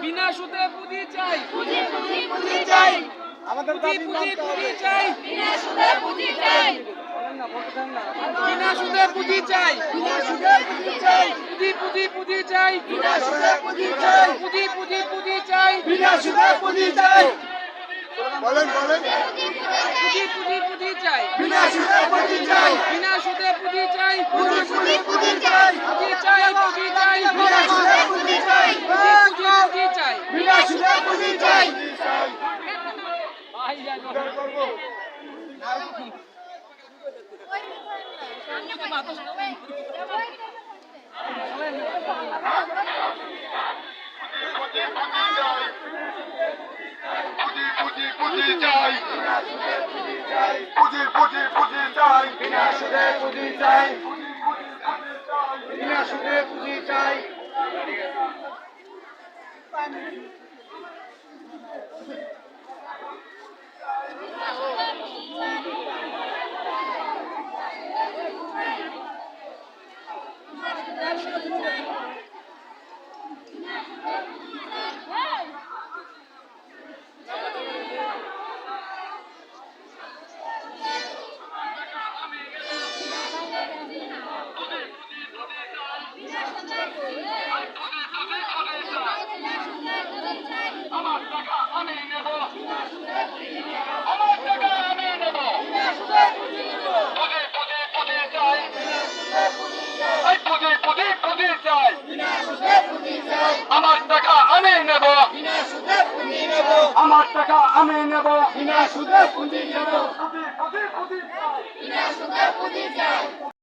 বিনা সুদে পুঁজি চাই। পুঁজি পুঁজি পুঁজি চাই পুঁজি দাবি পুঁজি চাই বিনা সুদে পুঁজি চাই বিনা সুদে পুঁজি চাই বিনা সুদে পুঁজি চাই পুঁজি পুঁজি পুঁজি চাই বিনা সুদে পুঁজি চাই পুঁজি পুঁজি পুঁজি চাই বিনা সুদে পুঁজি চাই বলেন বলেন পুঁজি পুঁজি পুঁজি চাই বিনা সুদে পুঁজি চাই বিনা সুদে পুঁজি চাই পুঁজি পুঁজি পুঁজি চাই পুঁজি চাই পুঁজি চাই বিনা সুদে পুঁজি চাই পুঁজি পুঁজি চাই বিনা সুদে পুঁজি চাই পুঁজি চাই পুঁজি পুঁজি পুঁজি চাই বিনা সুদে পুঁজি চাই বিনা সুদে পুঁজি চাই Thank you. আমি নেব বিনা সুদে পুঁজি নেব।